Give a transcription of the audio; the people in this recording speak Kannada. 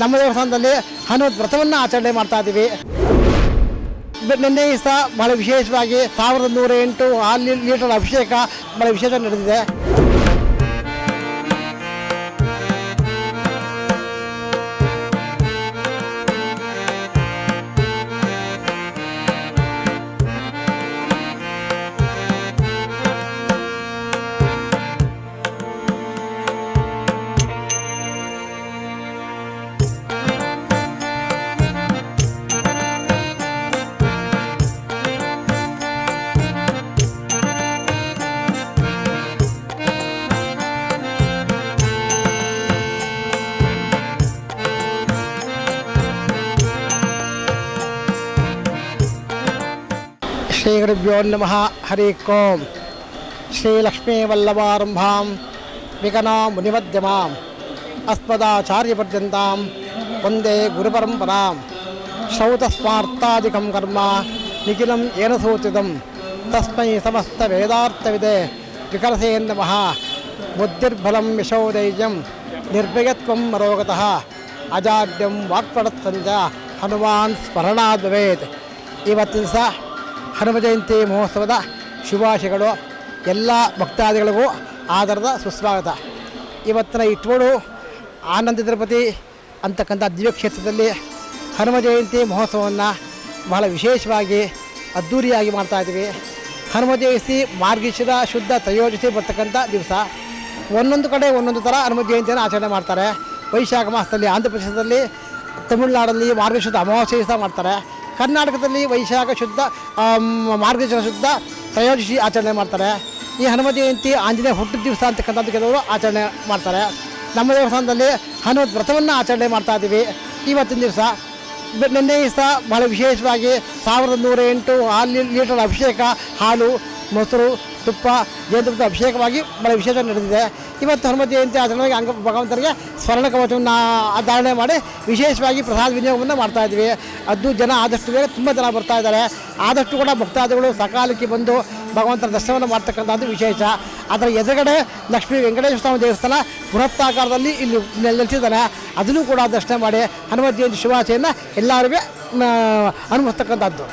ನಮ್ಮ ದೇವಸ್ಥಾನದಲ್ಲಿ ಹನುಮತ್ ವ್ರತವನ್ನು ಆಚರಣೆ ಮಾಡ್ತಾ ಇದ್ದೀವಿ. ನಿನ್ನೆ ಸಹ ಬಹಳ ವಿಶೇಷವಾಗಿ ಸಾವಿರದ ನೂರ ಎಂಟು ಹಾಲು ಲೀಟರ್ ಅಭಿಷೇಕ ಬಹಳ ವಿಶೇಷ ನಡೆದಿದೆ. ಶ್ರೀ ಗುರುಭ್ಯೋ ನಮಃ ಹರಿ ಓಂ ಶ್ರೀ ಲಕ್ಷ್ಮೀ ವಲ್ಲಭಾರಂಭಾಂ ವಿಕನಾ ಮುನಿಮಧ್ಯಮಾಂ ಅಸ್ಮದಾಚಾರ್ಯಪರ್ಯಂತಾಂ ವಂದೇ ಗುರುಪರಂಪರಾಂ ಶ್ರೌತಸ್ಮಾರ್ಥಾದಿಕಂ ಕರ್ಮ ನಿಖಿಲಂ ಏನ ಸೂಚಿತಂ ತಸ್ಮೈ ಸಮಸ್ತ ವೇದಾರ್ಥವಿದೆ ವಿಕಲಸೇ ನಮಃ ಬುದ್ಧಿರ್ಬಲಂ ಯಶೋಧೈರ್ಯಂ ನಿರ್ಭಯತ್ವಂ ಮರೋಗತಃ ಅಜಾಡ್ಯಂ ವಾಕ್ಪಡತ್ಸಂಜ ಹನುಮಾನ್ ಸ್ಮರಣಾದ್ ಭವೇತ್ ಇವತ್ತಿನ ಸಹ ಹನುಮ ಜಯಂತಿ ಮಹೋತ್ಸವದ ಶುಭಾಶಯಗಳು. ಎಲ್ಲ ಭಕ್ತಾದಿಗಳಿಗೂ ಆಧಾರದ ಸುಸ್ವಾಗತ. ಇವತ್ತಿನ ಇಟ್ವೋಡು ಆನಂದ ತಿರುಪತಿ ಅಂತಕ್ಕಂಥ ದಿವ್ಯ ಕ್ಷೇತ್ರದಲ್ಲಿ ಹನುಮ ಜಯಂತಿ ಮಹೋತ್ಸವವನ್ನು ಬಹಳ ವಿಶೇಷವಾಗಿ ಅದ್ಧೂರಿಯಾಗಿ ಮಾಡ್ತಾ ಇದ್ದೀವಿ. ಹನುಮ ಜಯಂತಿ ಮಾರ್ಗಶಿರ ಶುದ್ಧ ತ್ರಯೋಜಿಸಿ ಬರ್ತಕ್ಕಂಥ ದಿವಸ. ಒಂದೊಂದು ಕಡೆ ಒಂದೊಂದು ಥರ ಹನುಮ ಜಯಂತಿಯನ್ನು ಆಚರಣೆ ಮಾಡ್ತಾರೆ. ವೈಶಾಖ ಮಾಸದಲ್ಲಿ, ಆಂಧ್ರ ಪ್ರದೇಶದಲ್ಲಿ, ತಮಿಳುನಾಡಲ್ಲಿ ಮಾರ್ಗಶುದ್ಧ ಅಮಾವಾಸ್ಯೆ ಸಹ ಮಾಡ್ತಾರೆ. ಕರ್ನಾಟಕದಲ್ಲಿ ವೈಶಾಖ ಶುದ್ಧ ಮಾರ್ಗದರ್ಶನ ಶುದ್ಧ ತ್ರಯೋದಶಿ ಆಚರಣೆ ಮಾಡ್ತಾರೆ. ಈ ಹನುಮ ಜಯಂತಿ ಆಂಜನೇಯ ಹುಟ್ಟಿದ ದಿವಸ ಅಂತಕ್ಕಂಥದ್ದು ಕೆಲವರು ಆಚರಣೆ ಮಾಡ್ತಾರೆ. ನಮ್ಮ ದೇವಸ್ಥಾನದಲ್ಲಿ ಹನುಮತ್ ವ್ರತವನ್ನು ಆಚರಣೆ ಮಾಡ್ತಾ ಇದ್ದೀವಿ. ಇವತ್ತಿನ ದಿವಸ ನಿನ್ನೆ ದಿವಸ ಭಾಳ ವಿಶೇಷವಾಗಿ ಸಾವಿರದ ನೂರ ಎಂಟು ಹಾಲು ಲೀಟರ್ ಅಭಿಷೇಕ, ಹಾಲು, ಮೊಸರು ತುಪ್ಪ ಜೇನುತುಪ್ಪದ ಅಭಿಷೇಕವಾಗಿ ಬಹಳ ವಿಶೇಷ ನಡೆದಿದೆ. ಇವತ್ತು ಹನುಮ ಜಯಂತಿ ಆಚರಣೆಗೆ ಅಂಗ ಭಗವಂತರಿಗೆ ಸ್ಮರಣ ಕವಚವನ್ನು ಧಾರಣೆ ಮಾಡಿ ವಿಶೇಷವಾಗಿ ಪ್ರಸಾದ ವಿನಿಯೋಗವನ್ನು ಮಾಡ್ತಾ ಇದ್ವಿ. ಅದು ಜನ ಆದಷ್ಟು ಬೇಗ ತುಂಬ ಜನ ಬರ್ತಾ ಇದ್ದಾರೆ. ಆದಷ್ಟು ಕೂಡ ಭಕ್ತಾದಿಗಳು ಸಕಾಲಕ್ಕೆ ಬಂದು ಭಗವಂತನ ದರ್ಶನವನ್ನು ಮಾಡ್ತಕ್ಕಂಥದ್ದು ವಿಶೇಷ. ಅದರ ಎದುರುಗಡೆ ಲಕ್ಷ್ಮೀ ವೆಂಕಟೇಶ್ವರ ಸ್ವಾಮಿ ದೇವಸ್ಥಾನ ಬೃಹತ್ತಾಕಾರದಲ್ಲಿ ಇಲ್ಲಿ ನೆಲೆಸಿದ್ದಾರೆ ಅದನ್ನು ಕೂಡ ದರ್ಶನ ಮಾಡಿ ಹನುಮ ಜಯಂತಿ ಶುಭಾಶಯನ್ನು ಎಲ್ಲರಿಗೂ ಅನುಭವಿಸ್ತಕ್ಕಂಥದ್ದು.